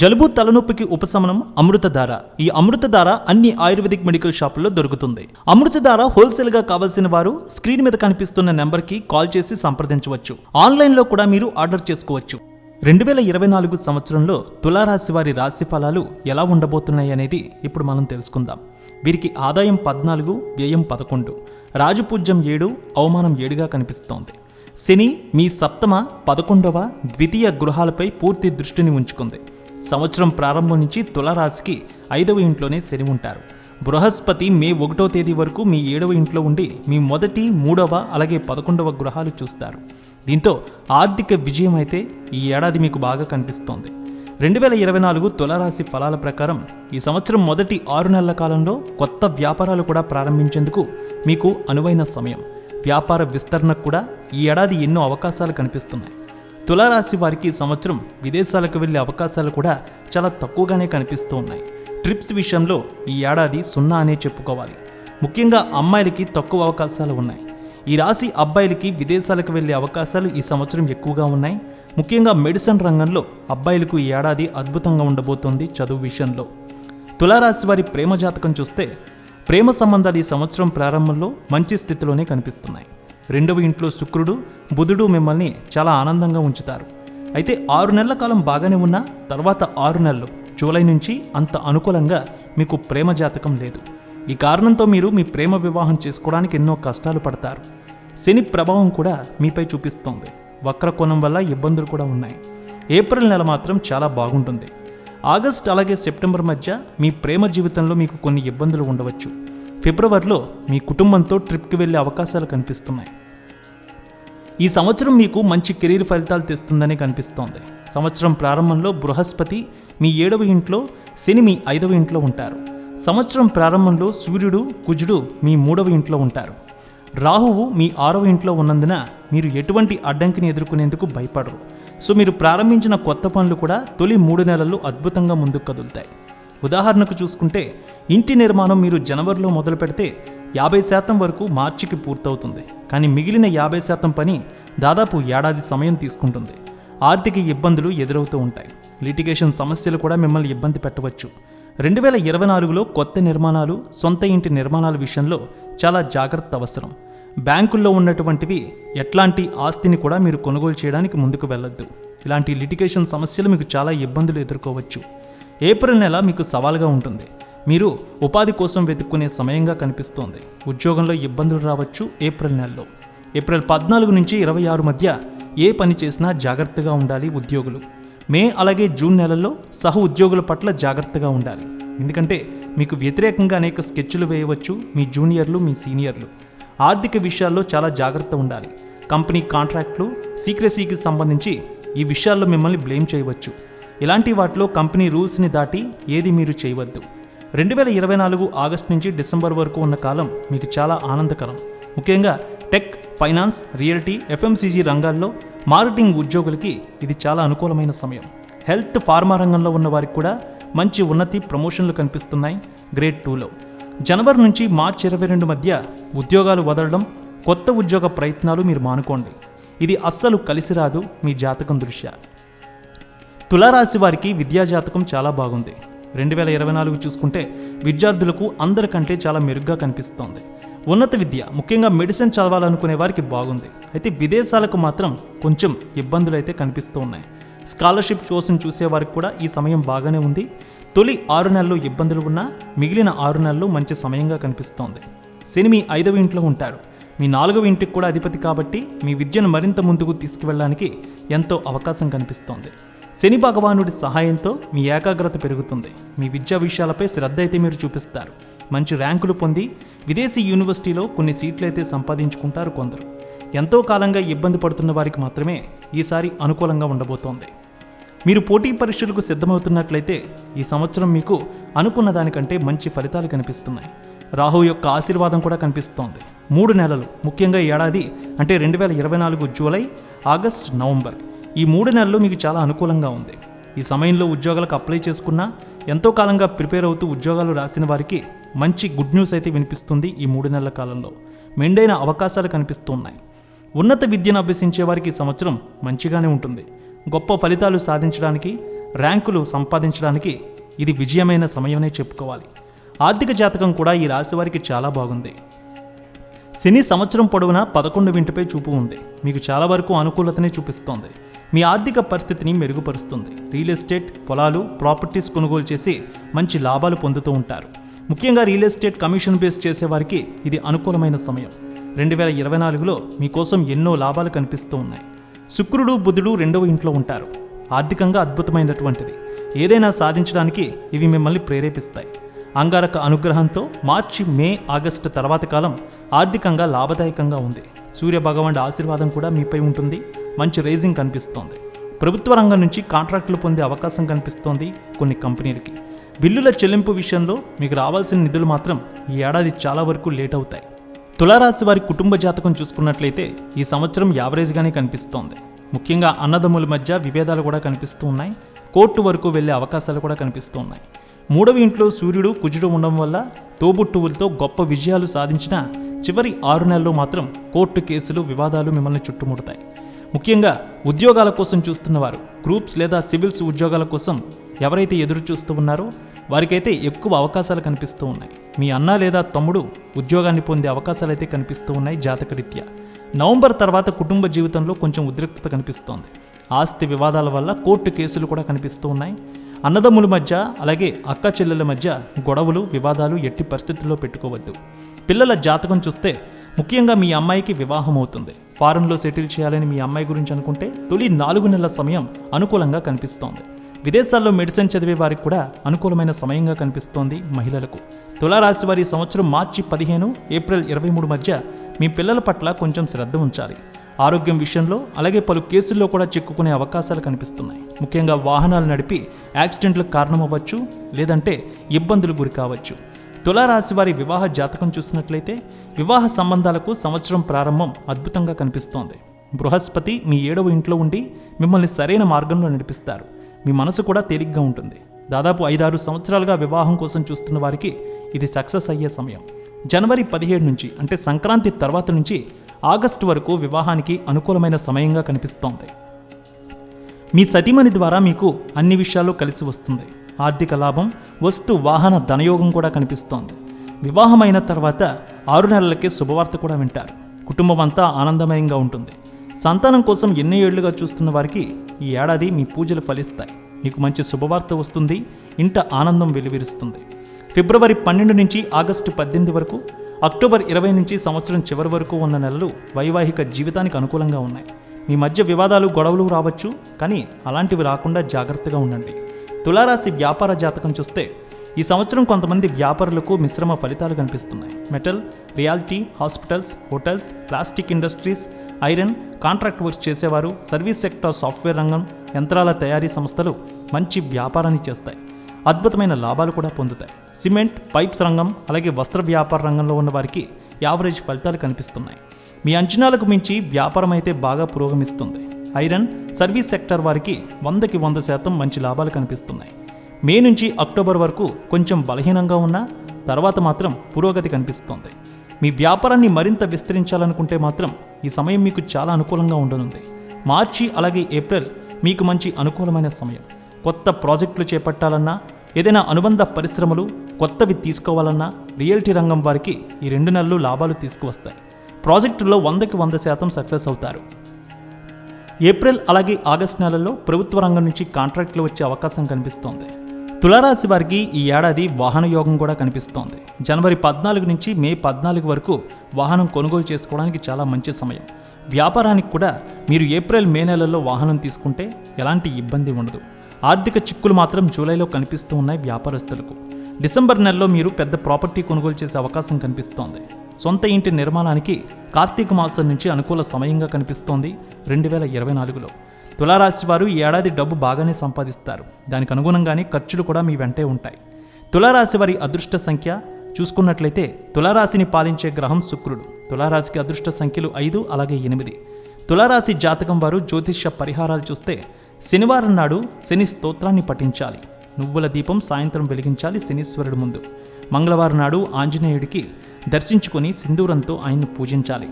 జలుబు తలనొప్పికి ఉపశమనం అమృతధార. ఈ అమృతధార అన్ని ఆయుర్వేదిక్ మెడికల్ షాపుల్లో దొరుకుతుంది. అమృతధార హోల్సేల్గా వారు స్క్రీన్ మీద కనిపిస్తున్న నెంబర్కి కాల్ చేసి సంప్రదించవచ్చు. ఆన్లైన్లో కూడా మీరు ఆర్డర్ చేసుకోవచ్చు. రెండు వేల ఇరవై నాలుగు సంవత్సరంలో తులారాశి వారి రాశి ఫలాలు ఎలా ఉండబోతున్నాయి అనేది ఇప్పుడు మనం తెలుసుకుందాం. వీరికి ఆదాయం పద్నాలుగు వ్యయం పదకొండు. రాజపూజ్యం ఏడు అవమానం ఏడుగా కనిపిస్తోంది. శని మీ సప్తమ పదకొండవ ద్వితీయ గృహాలపై పూర్తి దృష్టిని ఉంచుకుంది. సంవత్సరం ప్రారంభం నుంచి తులరాశికి ఐదవ ఇంట్లోనే శని ఉంటారు. బృహస్పతి మే ఒకటో తేదీ వరకు మీ ఏడవ ఇంట్లో ఉండి మీ మొదటి మూడవ అలాగే పదకొండవ గృహాలు చూస్తారు. దీంతో ఆర్థిక విజయం అయితే ఈ ఏడాది మీకు బాగా కనిపిస్తోంది. రెండు వేల ఇరవై నాలుగు తులరాశి ఫలాల ప్రకారం ఈ సంవత్సరం మొదటి ఆరు నెలల కాలంలో కొత్త వ్యాపారాలు కూడా ప్రారంభించేందుకు మీకు అనువైన సమయం. వ్యాపార విస్తరణకు కూడా ఈ ఏడాది ఎన్నో అవకాశాలు కనిపిస్తున్నాయి. తులారాశి వారికి సంవత్సరం విదేశాలకు వెళ్ళే అవకాశాలు కూడా చాలా తక్కువగానే కనిపిస్తూ ఉన్నాయి. ట్రిప్స్ విషయంలో ఈ ఏడాది సున్నా అనే చెప్పుకోవాలి. ముఖ్యంగా అమ్మాయిలకి తక్కువ అవకాశాలు ఉన్నాయి. ఈ రాశి అబ్బాయిలకి విదేశాలకు వెళ్ళే అవకాశాలు ఈ సంవత్సరం ఎక్కువగా ఉన్నాయి. ముఖ్యంగా మెడిసిన్ రంగంలో అబ్బాయిలకు ఈ ఏడాది అద్భుతంగా ఉండబోతోంది చదువు విషయంలో. తులారాశి వారి ప్రేమ జాతకం చూస్తే ప్రేమ సంబంధాలు ఈ సంవత్సరం ప్రారంభంలో మంచి స్థితిలోనే కనిపిస్తున్నాయి. రెండవ ఇంట్లో శుక్రుడు బుధుడు మిమ్మల్ని చాలా ఆనందంగా ఉంచుతారు. అయితే ఆరు నెలల కాలం బాగానే ఉన్నా తర్వాత ఆరు నెలలు. జూలై నుంచి అంత అనుకూలంగా మీకు ప్రేమ జాతకం లేదు. ఈ కారణంతో మీరు మీ ప్రేమ వివాహం చేసుకోవడానికి ఎన్నో కష్టాలు పడతారు. శని ప్రభావం కూడా మీపై చూపిస్తోంది. వక్రకోణం వల్ల ఇబ్బందులు కూడా ఉన్నాయి. ఏప్రిల్ నెల మాత్రం చాలా బాగుంటుంది. ఆగస్ట్ అలాగే సెప్టెంబర్ మధ్య మీ ప్రేమ జీవితంలో మీకు కొన్ని ఇబ్బందులు ఉండవచ్చు. ఫిబ్రవరిలో మీ కుటుంబంతో ట్రిప్కి వెళ్ళే అవకాశాలు కనిపిస్తున్నాయి. ఈ సంవత్సరం మీకు మంచి కెరీర్ ఫలితాలు తెస్తుందని కనిపిస్తోంది. సంవత్సరం ప్రారంభంలో బృహస్పతి మీ ఏడవ ఇంట్లో శని మీ ఐదవ ఇంట్లో ఉంటారు. సంవత్సరం ప్రారంభంలో సూర్యుడు కుజుడు మీ మూడవ ఇంట్లో ఉంటారు. రాహువు మీ ఆరవ ఇంట్లో ఉన్నందున మీరు ఎటువంటి అడ్డంకిని ఎదుర్కొనేందుకు భయపడరు. సో మీరు ప్రారంభించిన కొత్త పనులు కూడా తొలి మూడు నెలలు అద్భుతంగా ముందుకు కదులుతాయి. ఉదాహరణకు చూసుకుంటే ఇంటి నిర్మాణం మీరు జనవరిలో మొదలు పెడితే యాభై శాతం వరకు మార్చికి పూర్తవుతుంది. కానీ మిగిలిన యాభై శాతం పని దాదాపు ఏడాది సమయం తీసుకుంటుంది. ఆర్థిక ఇబ్బందులు ఎదురవుతూ ఉంటాయి. లిటిగేషన్ సమస్యలు కూడా మిమ్మల్ని ఇబ్బంది పెట్టవచ్చు. రెండు వేల ఇరవై నాలుగులో కొత్త నిర్మాణాలు సొంత ఇంటి నిర్మాణాల విషయంలో చాలా జాగ్రత్త అవసరం. బ్యాంకుల్లో ఉన్నటువంటివి ఎట్లాంటి ఆస్తిని కూడా మీరు కొనుగోలు చేయడానికి ముందుకు వెళ్ళొద్దు. ఇలాంటి లిటిగేషన్ సమస్యలు మీకు చాలా ఇబ్బందులు ఎదుర్కోవచ్చు. ఏప్రిల్ నెల మీకు సవాల్గా ఉంటుంది. మీరు ఉపాధి కోసం వెతుక్కునే సమయంగా కనిపిస్తోంది. ఉద్యోగంలో ఇబ్బందులు రావచ్చు ఏప్రిల్ నెలలో. ఏప్రిల్ పద్నాలుగు నుంచి ఇరవై ఆరు మధ్య ఏ పని చేసినా జాగ్రత్తగా ఉండాలి ఉద్యోగులు. మే అలాగే జూన్ నెలల్లో సహ ఉద్యోగుల పట్ల జాగ్రత్తగా ఉండాలి. ఎందుకంటే మీకు వ్యతిరేకంగా అనేక స్కెచ్లు వేయవచ్చు మీ జూనియర్లు మీ సీనియర్లు. ఆర్థిక విషయాల్లో చాలా జాగ్రత్త ఉండాలి. కంపెనీ కాంట్రాక్ట్లు సీక్రసీకి సంబంధించి ఈ విషయాల్లో మిమ్మల్ని బ్లేమ్ చేయవచ్చు. ఇలాంటి వాటిలో కంపెనీ రూల్స్ని దాటి ఏది మీరు చేయవద్దు. రెండు వేల ఇరవై నాలుగు ఆగస్టు నుంచి డిసెంబర్ వరకు ఉన్న కాలం మీకు చాలా ఆనందకరం. ముఖ్యంగా టెక్ ఫైనాన్స్ రియల్టీ ఎఫ్ఎంసీజీ రంగాల్లో మార్కెటింగ్ ఉద్యోగులకి ఇది చాలా అనుకూలమైన సమయం. హెల్త్ ఫార్మా రంగంలో ఉన్న వారికి కూడా మంచి ఉన్నతి ప్రమోషన్లు కనిపిస్తున్నాయి గ్రేడ్ టూలో. జనవరి నుంచి మార్చి ఇరవై రెండు మధ్య ఉద్యోగాలు వదలడం కొత్త ఉద్యోగ ప్రయత్నాలు మీరు మానుకోండి. ఇది అస్సలు కలిసి రాదు మీ జాతకం దృష్ట్యా. తులారాశి వారికి విద్యా జాతకం చాలా బాగుంది. రెండు వేల ఇరవై నాలుగు చూసుకుంటే విద్యార్థులకు అందరికంటే చాలా మెరుగ్గా కనిపిస్తోంది. ఉన్నత విద్య ముఖ్యంగా మెడిసిన్ చదవాలనుకునే వారికి బాగుంది. అయితే విదేశాలకు మాత్రం కొంచెం ఇబ్బందులు అయితే కనిపిస్తూ ఉన్నాయి స్కాలర్షిప్ షోస్ని చూసేవారికి కూడా ఈ సమయం బాగానే ఉంది. తొలి ఆరు నెలలు ఇబ్బందులు ఉన్నా మిగిలిన ఆరు నెలలు మంచి సమయంగా కనిపిస్తోంది. శని మీ ఐదవ ఇంట్లో ఉంటాడు. మీ నాలుగవ ఇంటికి కూడా అధిపతి కాబట్టి మీ విద్యను మరింత ముందుకు తీసుకువెళ్ళడానికి ఎంతో అవకాశం కనిపిస్తోంది. శని భగవానుడి సహాయంతో మీ ఏకాగ్రత పెరుగుతుంది. మీ విద్యా విషయాలపై శ్రద్ధ అయితే మీరు చూపిస్తారు. మంచి ర్యాంకులు పొంది విదేశీ యూనివర్సిటీలో కొన్ని సీట్లు అయితే సంపాదించుకుంటారు కొందరు. ఎంతో కాలంగా ఇబ్బంది పడుతున్న వారికి మాత్రమే ఈసారి అనుకూలంగా ఉండబోతోంది. మీరు పోటీ పరీక్షలకు సిద్ధమవుతున్నట్లయితే ఈ సంవత్సరం మీకు అనుకున్న దానికంటే మంచి ఫలితాలు కనిపిస్తున్నాయి. రాహు యొక్క ఆశీర్వాదం కూడా కనిపిస్తోంది. మూడు నెలలు ముఖ్యంగా ఏడాది అంటే రెండు వేల ఇరవై నాలుగు జూలై ఆగస్ట్ నవంబర్. ఈ మూడు నెలలు మీకు చాలా అనుకూలంగా ఉంది. ఈ సమయంలో ఉద్యోగాలకు అప్లై చేసుకున్నా ఎంతో కాలంగా ప్రిపేర్ అవుతూ ఉద్యోగాలు రాసిన వారికి మంచి గుడ్ న్యూస్ అయితే వినిపిస్తుంది ఈ మూడు నెలల కాలంలో. మెండైన అవకాశాలు కనిపిస్తున్నాయి. ఉన్నత విద్యను అభ్యసించే వారికి సంవత్సరం మంచిగానే ఉంటుంది. గొప్ప ఫలితాలు సాధించడానికి ర్యాంకులు సంపాదించడానికి ఇది విజయమైన సమయమనే చెప్పుకోవాలి. ఆర్థిక జాతకం కూడా ఈ రాశి వారికి చాలా బాగుంది. శని సంవత్సరం పొడవునా పదకొండు వింటిపై చూపు ఉంది. మీకు చాలా వరకు అనుకూలతనే చూపిస్తోంది. మీ ఆర్థిక పరిస్థితిని మెరుగుపరుస్తుంది. రియల్ ఎస్టేట్ పొలాలు ప్రాపర్టీస్ కొనుగోలు చేసి మంచి లాభాలు పొందుతూ ఉంటారు. ముఖ్యంగా రియల్ ఎస్టేట్ కమిషన్ బేస్ చేసేవారికి ఇది అనుకూలమైన సమయం. రెండు వేల ఇరవై నాలుగులో మీకోసం ఎన్నో లాభాలు కనిపిస్తూ ఉన్నాయి. శుక్రుడు బుధుడు రెండవ ఇంట్లో ఉంటారు. ఆర్థికంగా అద్భుతమైనటువంటిది. ఏదైనా సాధించడానికి ఇవి మిమ్మల్ని ప్రేరేపిస్తాయి. అంగారక అనుగ్రహంతో మార్చి మే ఆగస్టు తర్వాత కాలం ఆర్థికంగా లాభదాయకంగా ఉంది. సూర్య భగవానుడి ఆశీర్వాదం కూడా మీపై ఉంటుంది. మంచి రేజింగ్ కనిపిస్తోంది. ప్రభుత్వ రంగం నుంచి కాంట్రాక్టులు పొందే అవకాశం కనిపిస్తోంది కొన్ని కంపెనీలకి. బిల్లుల చెల్లింపు విషయంలో మీకు రావాల్సిన నిధులు మాత్రం ఈ ఏడాది చాలా వరకు లేట్ అవుతాయి. తులారాశి వారి కుటుంబ జాతకం చూసుకున్నట్లయితే ఈ సంవత్సరం యావరేజ్గానే కనిపిస్తోంది. ముఖ్యంగా అన్నదమ్ముల మధ్య విభేదాలు కూడా కనిపిస్తూ ఉన్నాయి. కోర్టు వరకు వెళ్ళే అవకాశాలు కూడా కనిపిస్తూ ఉన్నాయి మూడవ ఇంట్లో సూర్యుడు కుజుడు ఉండడం వల్ల తోబుట్టువులతో గొప్ప విజయాలు సాధించిన చివరి ఆరు నెలల్లో మాత్రం కోర్టు కేసులు వివాదాలు మిమ్మల్ని చుట్టుముడతాయి. ముఖ్యంగా ఉద్యోగాల కోసం చూస్తున్నవారు గ్రూప్స్ లేదా సివిల్స్ ఉద్యోగాల కోసం ఎవరైతే ఎదురు చూస్తూ ఉన్నారో వారికైతే ఎక్కువ అవకాశాలు కనిపిస్తూ ఉన్నాయి. మీ అన్న లేదా తమ్ముడు ఉద్యోగాన్ని పొందే అవకాశాలు అయితే కనిపిస్తూ ఉన్నాయి జాతకరీత్యా. నవంబర్ తర్వాత కుటుంబ జీవితంలో కొంచెం ఉద్రిక్తత కనిపిస్తోంది. ఆస్తి వివాదాల వల్ల కోర్టు కేసులు కూడా కనిపిస్తూ ఉన్నాయి. అన్నదమ్ముల మధ్య అలాగే అక్క చెల్లెల మధ్య గొడవలు వివాదాలు ఎట్టి పరిస్థితుల్లో పెట్టుకోవద్దు. పిల్లల జాతకం చూస్తే ముఖ్యంగా మీ అమ్మాయికి వివాహం అవుతుంది. ఫారెన్లో సెటిల్ చేయాలని మీ అమ్మాయి గురించి అనుకుంటే తొలి నాలుగు నెలల సమయం అనుకూలంగా కనిపిస్తోంది. విదేశాల్లో మెడిసిన్ చదివే వారికి కూడా అనుకూలమైన సమయంగా కనిపిస్తోంది మహిళలకు. తులారాశి వారి సంవత్సరం మార్చి పదిహేను ఏప్రిల్ ఇరవై మూడు మధ్య మీ పిల్లల పట్ల కొంచెం శ్రద్ధ ఉంచాలి. ఆరోగ్యం విషయంలో అలాగే పలు కేసుల్లో కూడా చిక్కుకునే అవకాశాలు కనిపిస్తున్నాయి. ముఖ్యంగా వాహనాలు నడిపి యాక్సిడెంట్లకు కారణమవ్వచ్చు లేదంటే ఇబ్బందులు గురి కావచ్చు. తులారాశి వారి వివాహ జాతకం చూసినట్లయితే వివాహ సంబంధాలకు సంవత్సరం ప్రారంభం అద్భుతంగా కనిపిస్తోంది. బృహస్పతి మీ ఏడవ ఇంట్లో ఉండి మిమ్మల్ని సరైన మార్గంలో నడిపిస్తారు. మీ మనసు కూడా తేలిగ్గా ఉంటుంది. దాదాపు ఐదారు సంవత్సరాలుగా వివాహం కోసం చూస్తున్న వారికి ఇది సక్సెస్ అయ్యే సమయం. జనవరి పదిహేడు నుంచి అంటే సంక్రాంతి తర్వాత నుంచి ఆగస్టు వరకు వివాహానికి అనుకూలమైన సమయంగా కనిపిస్తోంది. మీ సతీమణి ద్వారా మీకు అన్ని విషయాలు కలిసి వస్తుంది. ఆర్థిక లాభం వస్తు వాహన ధనయోగం కూడా కనిపిస్తోంది. వివాహమైన తర్వాత ఆరు నెలలకే శుభవార్త కూడా వింటారు. కుటుంబం అంతా ఆనందమయంగా ఉంటుంది. సంతానం కోసం ఎన్ని ఏళ్ళుగా చూస్తున్న వారికి ఈ ఏడాది మీ పూజలు ఫలిస్తాయి. మీకు మంచి శుభవార్త వస్తుంది ఇంట ఆనందం వెలువరిస్తుంది. ఫిబ్రవరి పన్నెండు నుంచి ఆగస్టు పద్దెనిమిది వరకు అక్టోబర్ ఇరవై నుంచి సంవత్సరం చివరి వరకు ఉన్న నెలలు వైవాహిక జీవితానికి అనుకూలంగా ఉన్నాయి. మీ మధ్య వివాదాలు గొడవలు రావచ్చు కానీ అలాంటివి రాకుండా జాగ్రత్తగా ఉండండి. తులారాశి వ్యాపార జాతకం చూస్తే ఈ సంవత్సరం కొంతమంది వ్యాపారులకు మిశ్రమ ఫలితాలు కనిపిస్తున్నాయి. Metal reality hospitals hotels plastic industries iron contract work చేసేవారు సర్వీస్ సెక్టార్ సాఫ్ట్వేర్ రంగం యంత్రాల తయారీ సంస్థలు మంచి వ్యాపారాన్ని చేస్తాయి. అద్భుతమైన లాభాలు కూడా పొందుతాయి. సిమెంట్ పైప్స్ రంగం అలాగే వస్త్ర వ్యాపార రంగంలో ఉన్న వారికి యావరేజ్ ఫలితాలు కనిపిస్తున్నాయి. మీ అంచనాలకు మించి వ్యాపారం అయితే బాగా పురోగమిస్తుంది. ఐరన్ సర్వీస్ సెక్టర్ వారికి వందకి వంద శాతం మంచి లాభాలు కనిపిస్తున్నాయి. మే నుంచి అక్టోబర్ వరకు కొంచెం బలహీనంగా ఉన్నా తర్వాత మాత్రం పురోగతి కనిపిస్తోంది. మీ వ్యాపారాన్ని మరింత విస్తరించాలనుకుంటే మాత్రం ఈ సమయం మీకు చాలా అనుకూలంగా ఉండనుంది. మార్చి అలాగే ఏప్రిల్ మీకు మంచి అనుకూలమైన సమయం. కొత్త ప్రాజెక్టులు చేపట్టాలన్నా ఏదైనా అనుబంధ పరిశ్రమలు కొత్తవి తీసుకోవాలన్నా రియల్టీ రంగం వారికి ఈ రెండు నెలలు లాభాలు తీసుకువస్తాయి. ప్రాజెక్టుల్లో వందకి వంద శాతం సక్సెస్ అవుతారు. ఏప్రిల్ అలాగే ఆగస్టు నెలల్లో ప్రభుత్వ రంగం నుంచి కాంట్రాక్టులు వచ్చే అవకాశం కనిపిస్తోంది. తులారాశి వారికి ఈ ఏడాది వాహన యోగం కూడా కనిపిస్తోంది. జనవరి పద్నాలుగు నుంచి మే పద్నాలుగు వరకు వాహనం కొనుగోలు చేసుకోవడానికి చాలా మంచి సమయం. వ్యాపారానికి కూడా మీరు ఏప్రిల్ మే నెలల్లో వాహనం తీసుకుంటే ఎలాంటి ఇబ్బంది ఉండదు. ఆర్థిక చిక్కులు మాత్రం జూలైలో కనిపిస్తూ ఉన్నాయి వ్యాపారస్తులకు. డిసెంబర్ నెలలో మీరు పెద్ద ప్రాపర్టీ కొనుగోలు చేసే అవకాశం కనిపిస్తోంది. సొంత ఇంటి నిర్మాణానికి కార్తీక మాసం నుంచి అనుకూల సమయంగా కనిపిస్తోంది రెండు వేల ఇరవై నాలుగులో. తులారాశి వారు ఈ ఏడాది డబ్బు బాగానే సంపాదిస్తారు. దానికి అనుగుణంగానే ఖర్చులు కూడా మీ వెంటే ఉంటాయి. తులారాశి వారి అదృష్ట సంఖ్య చూసుకున్నట్లయితే తులారాశిని పాలించే గ్రహం శుక్రుడు. తులారాశికి అదృష్ట సంఖ్యలు ఐదు అలాగే ఎనిమిది. తులారాశి జాతకం వారు జ్యోతిష్య పరిహారాలు చూస్తే శనివారం నాడు శని స్తోత్రాన్ని పఠించాలి. నువ్వుల దీపం సాయంత్రం వెలిగించాలి శనీశ్వరుడు ముందు. మంగళవారం నాడు ఆంజనేయుడికి దర్శించుకొని సింధూరంతో ఆయన్ను పూజించాలి.